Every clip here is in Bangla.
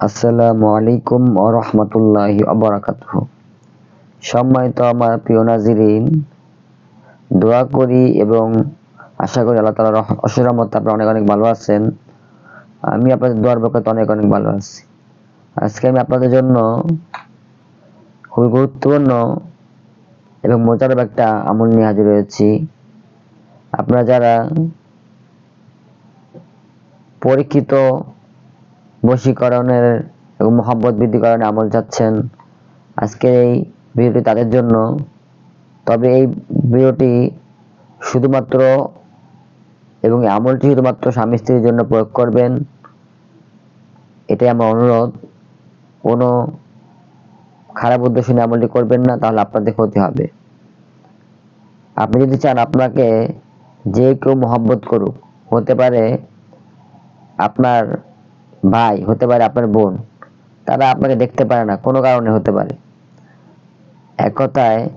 আসসালামু আলাইকুম ও রহমতুল্লাহি অবরাকাতুহ সম্মানিত আমার প্রিয় নাজিরিন, দোয়া করি এবং আশা করি আল্লাহ তালার অসুরমত আপনারা অনেক অনেক ভালো আছেন। আমি আপনাদের দোয়ার বরকত অনেক অনেক ভালো আছি। আজকে আমি আপনাদের জন্য খুবই গুরুত্বপূর্ণ এবং মজার একটা আমল নিয়ে হাজির হয়েছি। আপনারা যারা পরীক্ষিত বশীকরণের এবং মহাব্বত বৃদ্ধিকরণের আমল চাচ্ছেন। আজকের এই ভিডিওটি তাদের জন্য। তবে এই ভিডিওটি শুধুমাত্র এবং আমলটি শুধুমাত্র স্বামী স্ত্রীর জন্য প্রয়োগ করবেন, এটাই আমার অনুরোধ। কোনো খারাপ উদ্দেশ্য নিয়ে আমলটি করবেন না, তাহলে আপনাদের ক্ষতি হবে। আপনি যদি চান আপনাকে যে কেউ মহব্বত করুক, হতে পারে আপনার ভাই, হতে পারে আপনার বোন। তারা আপনাকে দেখতে পারে না, কোনো কারণে হতে পারে। এক কথায়,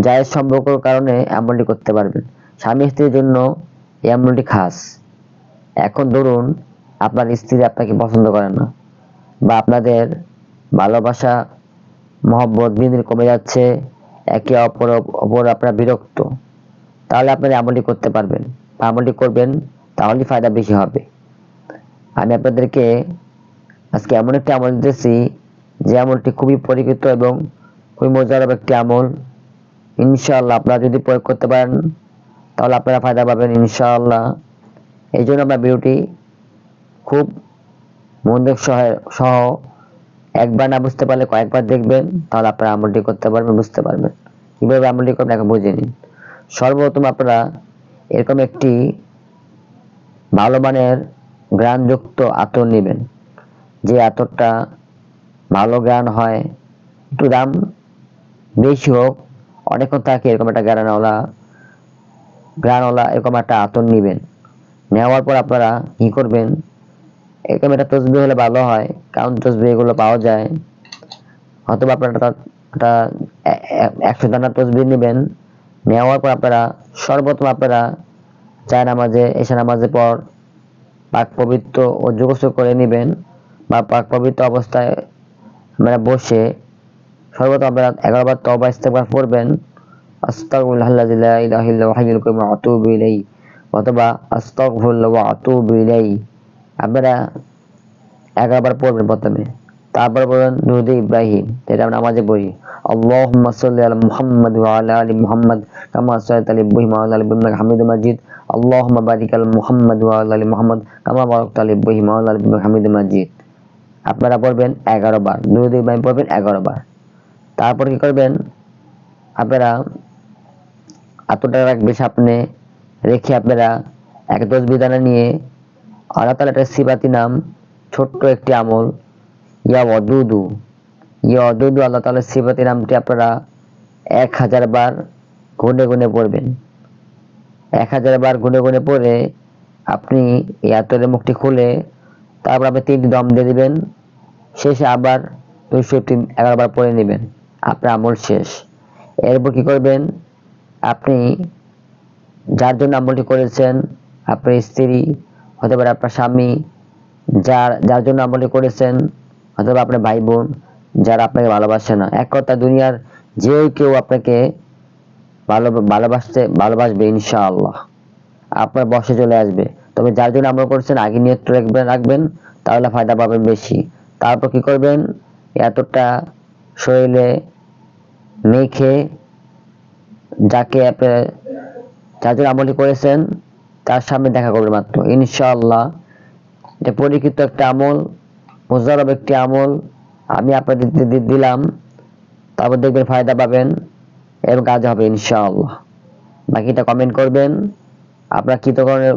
জায়েজ সম্পর্কর কারণে আমলটি করতে পারবেন। স্বামী স্ত্রীর জন্য এই আমলটি খাস। এখন ধরুন, আপনার স্ত্রী আপনাকে পছন্দ করে না বা আপনাদের ভালোবাসা, মহব্বত দিন দিন কমে যাচ্ছে, একে অপর অপর আপনারা বিরক্ত, তাহলে আপনারা আমলটি করতে পারবেন। বা আমলটি করবেন, তাহলেই ফায়দা বেশি হবে। আমি আপনাদেরকে আজকে এমন একটি আমল দিতেছি যে আমলটি খুবই পরিচিত এবং খুবই মজার একটি আমল। ইনশাআল্লাহ আপনারা যদি প্রয়োগ করতে পারেন, তাহলে আপনারা ফায়দা পাবেন ইনশাআল্লাহ। এই জন্য আপনার ভিডিওটি খুব মনোযোগ সহ সহ একবার না বুঝতে পারলে কয়েকবার দেখবেন, তাহলে আপনারা আমলটি করতে পারবেন, বুঝতে পারবেন। কীভাবে আমলটি করবেন এখন বুঝে নিন। সর্বপ্রথম আপনারা এরকম একটি ভালো মানের গ্রানযুক্ত আতর নেবেন। যে আতরটা ভালো গ্রান হয়, একটু দাম বেশি হোক অনেকক্ষণ থাকে এরকম একটা গ্রানওয়ালা গ্রানওয়ালা এরকম একটা আতর নেবেন। নেওয়ার পর আপনারা কী করবেন? এরকম একটা তসবি হলে ভালো হয়, কারণ তসবি এগুলো পাওয়া যায়। অথবা আপনারা একটা একশো দানা তসবি নেবেন। নেওয়ার পর আপনারা সর্বপ্রথম আপনারা চায় নামাজে এসে নামাজের পর পাক পবিত্র ও করে নেবেন বা পাক পবিত্র অবস্থায় আমরা বসে সর্বপ্রথম আপনারা এগারো বার তবা ইস্তেগফার পড়বেন। অথবা পড়বেন প্রথমে। তারপর বলেন দুরুদ ইব্রাহিম, যেটা আমরা নামাজে পড়ি। আল্লাহুম্মা সাল্লি আলা মুহাম্মাদ আলা মুহাম্মাদ, কামা আলা ইব্রাহিম হামিদুম মাজিদ। আল্লাহুম্মা বারিক আলা মুহাম্মাদ আলা মুহাম্মাদ কামা ইব্রাহিম হামিদুম মাজিদ। আপনারা পড়বেন এগারো বার। দুরুদ ইব্রাহিম পড়বেন এগারো বার। তারপর কি করবেন? আপনারা এতটা রাখবে সামনে রেখে আপনারা এক দশ বিধানে নিয়ে আল্লাহ তালা একটা সিবাতি নাম, ছোট্ট একটি আমল, ইয়া অদুদু ইয়া অদুদু আল্লাহ তালার সিবাতি নামটি আপনারা এক হাজার বার গুনে গুনে পড়বেন। এক হাজার বার গুনে গুনে পড়ে আপনি এই মুখটি খুলে তারপর আপনি তিনটি দম দিয়ে দিবেন। শেষে আবার দুইশো তিন এগারো বার পড়ে নেবেন। আপনার আমল শেষ। এরপর কি করবেন? আপনি যার জন্য আমলটি করেছেন, আপনার স্ত্রী হতে পারে আপনার স্বামী, যার যার জন্য আমলটি করেছেন অথবা আপনার ভাই বোন যারা আপনাকে ভালোবাসে না। এক কথা, দুনিয়ার যে কেউ আপনাকে ভালো, ভালোবাসতে ভালোবাসবে ইনশাআল্লাহ। আপনার বসে চলে আসবে। তবে যার জন্য আমল করছেন, আগে নিয়ত রাখবেন রাখবেন, তাহলে ফায়দা পাবেন বেশি। তারপর কি করবেন? এতটা শরীরে মেখে যাকে আপনি যার জন্য আমলটি করেছেন, তার সামনে দেখা করবে মাত্র। ইনশাআল্লাহ, এটা পরীক্ষিত একটা আমল মোজারব একটি আমল, আমি আপনাদের দিলাম, তারপর দেখবেন ফায়দা পাবেন। এবং কাজ হবে, ইনশাআল্লাহ। বাকিটা কমেন্ট করবেন। আপনারা কী ধরনের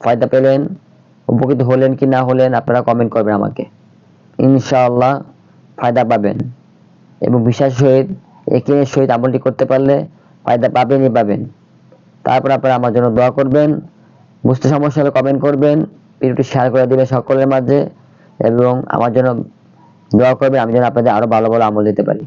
ফায়দা পেলেন, উপকৃত হলেন কি না হলেন, আপনারা কমেন্ট করবেন আমাকে। ইনশাআল্লাহ ফায়দা পাবেন। এবং বিশ্বাস সহিত একিনের সহিত আমলটি করতে পারলে ফায়দা পাবেনই পাবেন। তারপর আপনারা আমার জন্য দোয়া করবেন, বুঝতে সমস্যা হলে কমেন্ট করবেন, ভিডিওটি শেয়ার করে দেবেন সকলের মাঝে, এবং আমার জন্য দোয়া করবেন, আমি যেন আপনাদের আরও ভালো ভালো আমল দিতে পারি।